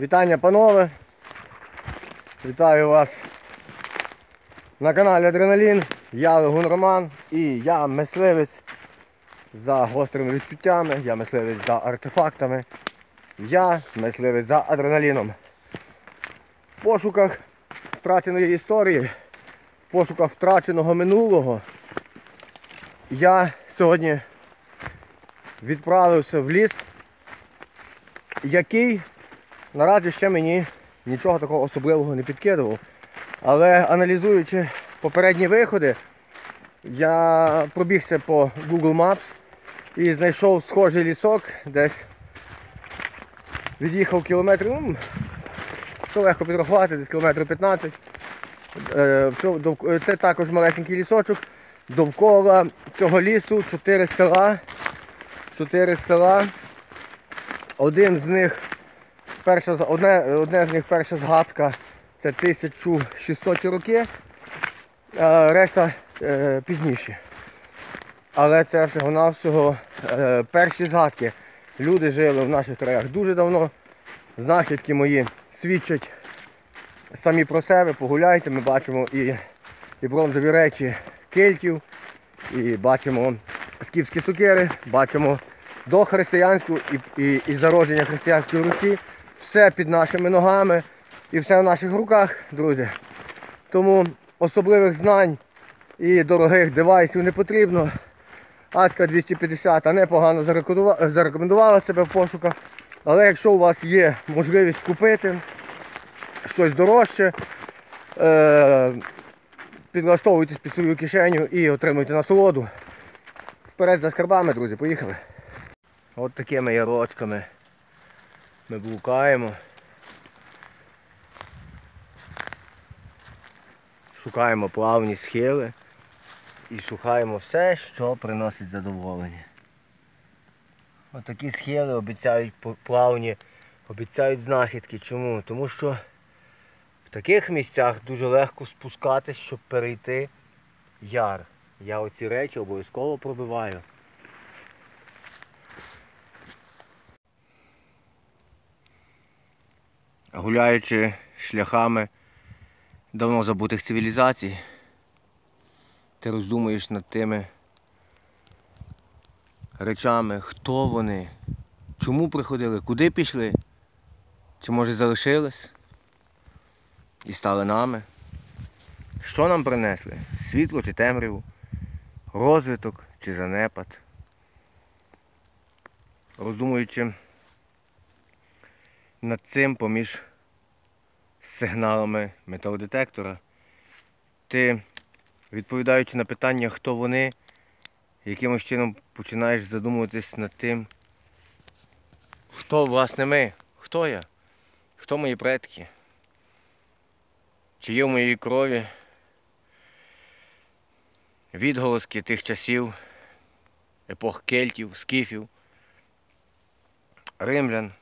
Вітання, панове. Вітаю вас на каналі Адреналін. Я Легун Роман і я мисливець за гострими відчуттями, я мисливець за артефактами, я мисливець за адреналіном. В пошуках втраченої історії, в пошуках втраченого минулого. Я сьогодні відправився в ліс, який наразі ще мені нічого такого особливого не підкидував. Але аналізуючи попередні виходи, я пробігся по Google Maps і знайшов схожий лісок, десь від'їхав кілометрів, ну, то легко підрахувати, десь кілометрів 15. Е, дов- Це також малесенький лісочок. Довкола цього лісу чотири села. Чотири села. Один з них, перша, одне, одне з них перша згадка це 1600 роки, а решта е, пізніші. Але це всього-навсього е, перші згадки. Люди жили в наших краях дуже давно. Знахідки мої свідчать самі про себе, погуляйте, ми бачимо і, і бронзові речі кельтів, і бачимо скіфські сукери, бачимо дохристиянську і, і, і зародження християнської Русі. Все під нашими ногами і все в наших руках, друзі. Тому особливих знань і дорогих девайсів не потрібно. Аська 250 непогано зарекомендувала себе в пошуках. Але якщо у вас є можливість купити щось дорожче, е, підлаштовуйтесь під свою кишеню і отримуйте насолоду. Вперед за скарбами, друзі, поїхали. От такими ярочками ми блукаємо. Шукаємо плавні схили і шукаємо все, що приносить задоволення. Отакі схили обіцяють плавні, обіцяють знахідки. Чому? Тому що в таких місцях дуже легко спускатись, щоб перейти яр. Я оці речі обов'язково пробиваю. Гуляючи шляхами давно забутих цивілізацій, ти роздумуєш над тими речами, хто вони, чому приходили, куди пішли, чи може залишились і стали нами. Що нам принесли? Світло чи темряву, розвиток чи занепад. Роздумуючи над цим поміж сигналами металодетектора, ти, відповідаючи на питання, хто вони, якимось чином починаєш задумуватись над тим, хто власне ми, хто я, хто мої предки, чи є в моїй крові відголоски тих часів, епох кельтів, скіфів, римлян.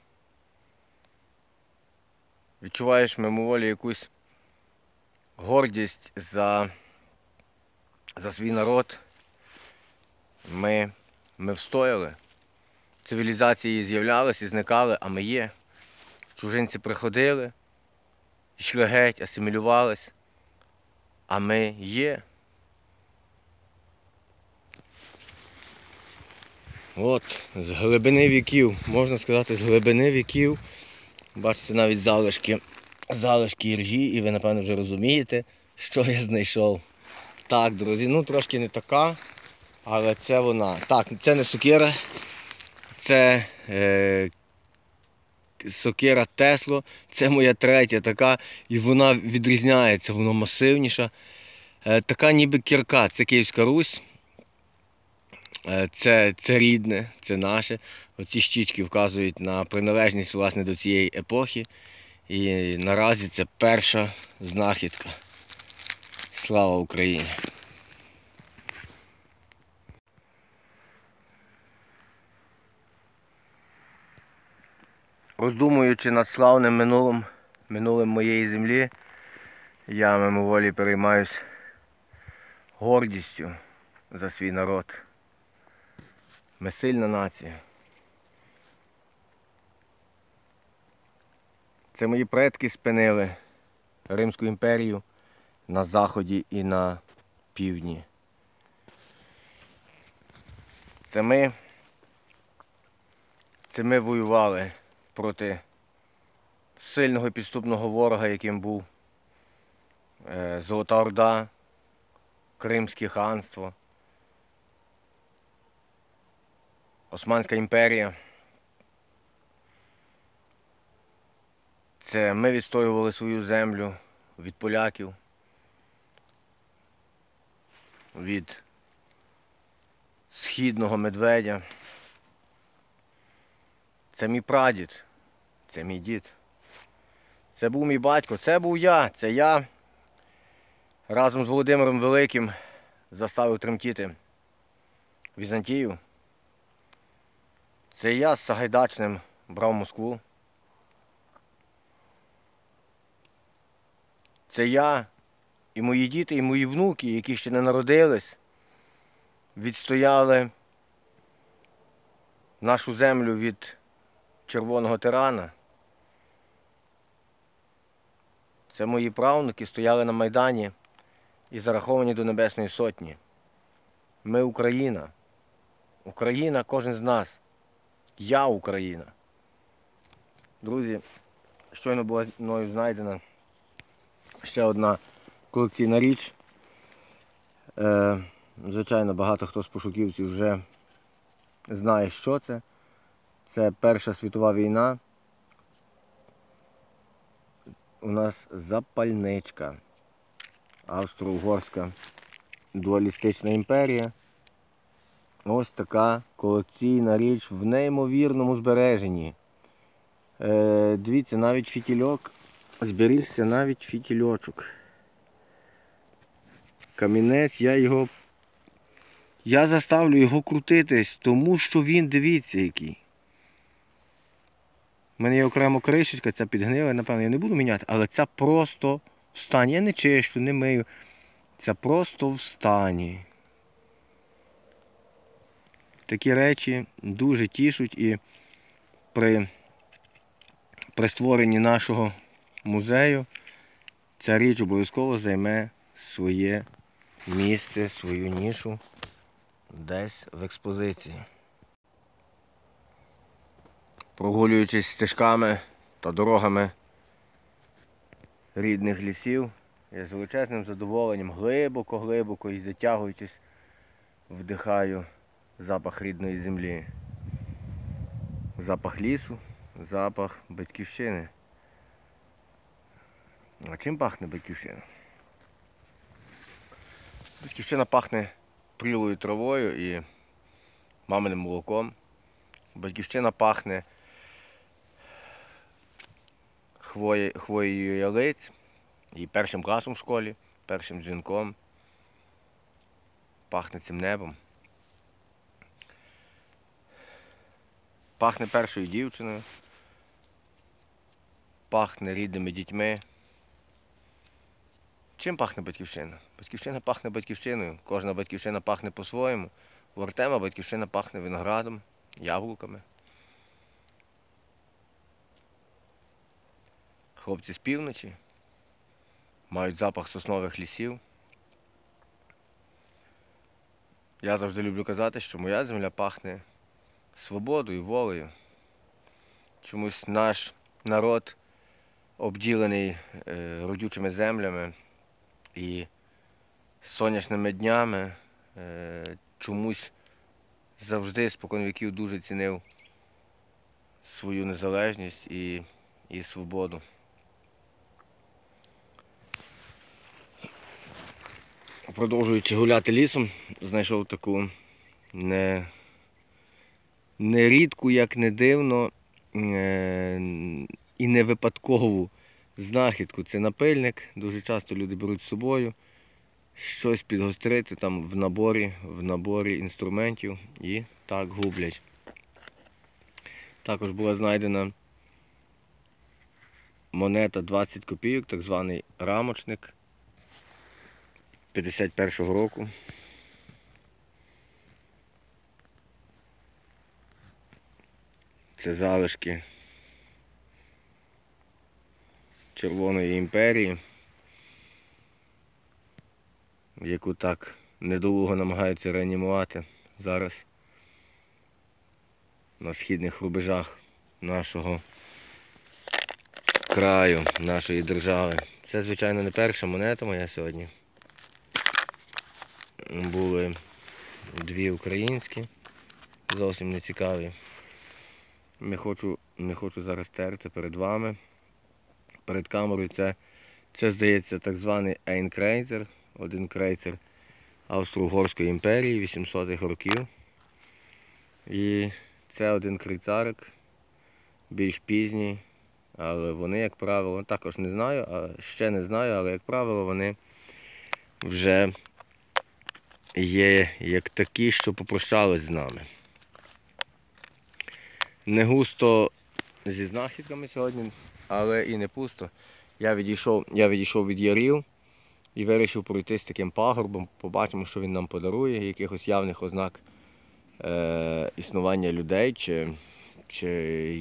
Відчуваєш мимоволі якусь гордість за, за свій народ. Ми, ми встояли. Цивілізації з'являлися і зникали, а ми є. Чужинці приходили, йшли геть, асимілювались, а ми є. От, з глибини віків, можна сказати, з глибини віків. Бачите навіть залишки, залишки іржі, і ви, напевно, вже розумієте, що я знайшов. Так, друзі, ну трошки не така, але це вона. Так, це не сокира, це е, сокира Тесло, це моя третя така, і вона відрізняється, вона масивніша. Е, така ніби кірка, це Київська Русь. Е, Це, це рідне, це наше. Оці щічки вказують на приналежність власне до цієї епохи. І наразі це перша знахідка. Слава Україні! Роздумуючи над славним минулим, минулим моєї землі, я мимоволі переймаюсь гордістю за свій народ. Ми сильна нація. Це мої предки спинили Римську імперію на заході і на півдні. Це ми, це ми воювали проти сильного підступного ворога, яким був е, Золота Орда, Кримське ханство, Османська імперія. Це ми відстоювали свою землю від поляків, від східного медведя. Це мій прадід, це мій дід. Це був мій батько, це був я, це я разом з Володимиром Великим заставив тремтіти Візантію. Це я з Сагайдачним брав Москву. Це я і мої діти, і мої внуки, які ще не народились, відстояли нашу землю від червоного тирана. Це мої правнуки стояли на Майдані і зараховані до Небесної Сотні. Ми Україна. Україна кожен з нас. Я Україна. Друзі, щойно була мною знайдена ще одна колекційна річ. Е, звичайно, багато хто з пошуківців вже знає, що це. Це Перша світова війна. У нас запальничка. Австро-Угорська дуалістична імперія. Ось така колекційна річ в неймовірному збереженні. Е, дивіться, навіть фітільок зберігся навіть фітільочок. Камінець, я його. Я заставлю його крутитись, тому що він, дивіться, який. У мене є окремо кришечка, ця підгнила, напевно, я не буду міняти, але ця просто в стані. Я не чищу, не мию. Це просто в стані. Такі речі дуже тішуть і при, при створенні нашого музею ця річ обов'язково займе своє місце, свою нішу десь в експозиції. Прогулюючись стежками та дорогами рідних лісів, я з величезним задоволенням глибоко-глибоко і затягуючись, вдихаю запах рідної землі, запах лісу, запах батьківщини. А чим пахне батьківщина? Батьківщина пахне прілою травою і маминим молоком. Батьківщина пахне хвоєю ялиць і першим класом в школі, першим дзвінком. Пахне цим небом. Пахне першою дівчиною. Пахне рідними дітьми. Чим пахне батьківщина? Батьківщина пахне батьківщиною. Кожна батьківщина пахне по-своєму. У Артема батьківщина пахне виноградом, яблуками. Хлопці з півночі мають запах соснових лісів. Я завжди люблю казати, що моя земля пахне свободою, волею. Чомусь наш народ обділений е, родючими землями і сонячними днями е, чомусь завжди споконвіків дуже цінив свою незалежність і, і свободу. Продовжуючи гуляти лісом, знайшов таку не, не рідку, як не дивно, е, і не випадкову знахідку. Це напильник. Дуже часто люди беруть з собою щось підгострити там в наборі, в наборі інструментів і так гублять. Також була знайдена монета 20 копійок, так званий рамочник 51-го року. Це залишки Червоної імперії, яку так недолуго намагаються реанімувати зараз на східних рубежах нашого краю, нашої держави. Це, звичайно, не перша монета моя сьогодні. Були дві українські, зовсім не цікаві. Не хочу, не хочу зараз терти перед вами. Перед камерою це, це здається, так званий Ейнкрейцер, один крейцер Австро-Угорської імперії 800-х років. І це один крейцарик, більш пізній, але вони, як правило, також не знаю, а ще не знаю, але, як правило, вони вже є як такі, що попрощались з нами. Не густо зі знахідками сьогодні, але і не пусто. Я відійшов, я відійшов від ярів і вирішив пройтись таким пагорбом. Побачимо, що він нам подарує, якихось явних ознак е, існування людей чи, чи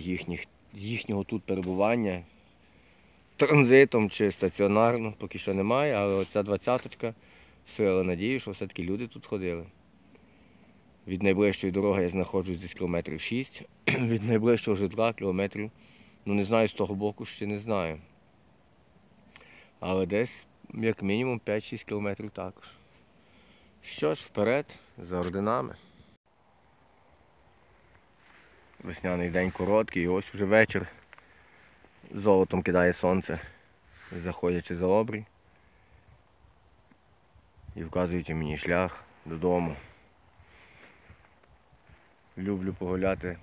їхніх, їхнього тут перебування транзитом чи стаціонарно, поки що немає, але оця двадцяточка сила надії, що все-таки люди тут ходили. Від найближчої дороги я знаходжусь десь кілометрів 6, від найближчого житла кілометрів, ну не знаю з того боку, ще не знаю. Але десь як мінімум 5-6 кілометрів також. Що ж, вперед, за орденами. Весняний день короткий, і ось вже вечір. Золотом кидає сонце, заходячи за обрій і вказуючи мені шлях додому. Люблю погуляти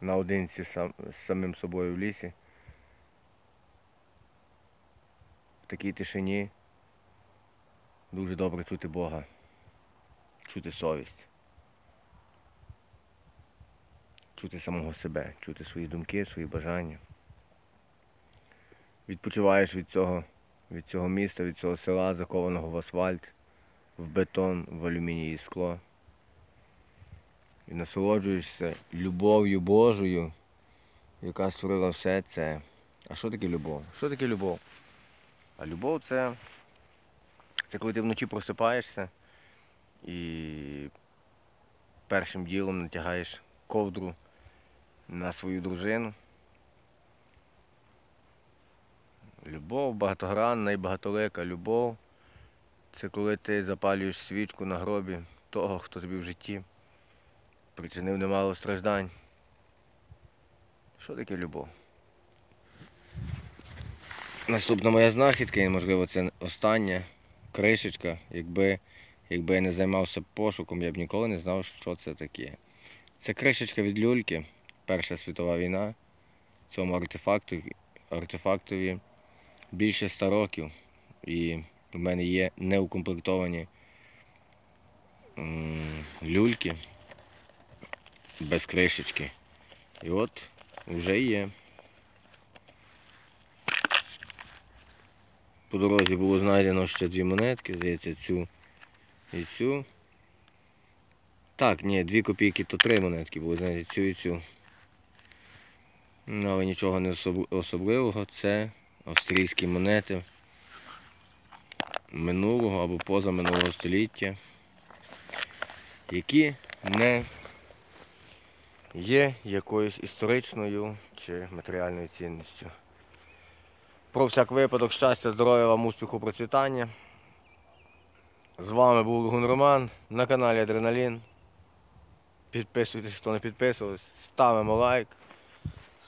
наодинці сам, з самим собою в лісі. В такій тишині дуже добре чути Бога, чути совість, чути самого себе, чути свої думки, свої бажання. Відпочиваєш від цього, від цього міста, від цього села, закованого в асфальт, в бетон, в алюміній і скло і насолоджуєшся любов'ю Божою, яка створила все це. А що таке любов? Що таке любов? А любов це, це коли ти вночі просипаєшся і першим ділом натягаєш ковдру на свою дружину. Любов багатогранна і багатолика. Любов це коли ти запалюєш свічку на гробі того, хто тобі в житті причинив немало страждань. Що таке любов? Наступна моя знахідка, і можливо це остання кришечка. Якби, якби я не займався пошуком, я б ніколи не знав, що це таке. Це кришечка від люльки, Перша світова війна. Цьому артефакту, артефактові більше ста років. І в мене є неукомплектовані люльки без кришечки. І от вже є. По дорозі було знайдено ще дві монетки, здається, цю і цю. Так, ні, дві копійки, то три монетки були, знаєте, цю і цю. Ну, але нічого не особливого. Це австрійські монети минулого або позаминулого століття, які не є якоюсь історичною чи матеріальною цінністю. Про всяк випадок, щастя, здоров'я вам, успіху, процвітання. З вами був Лугун Роман на каналі Адреналін. Підписуйтесь, хто не підписувався, ставимо лайк.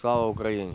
Слава Україні!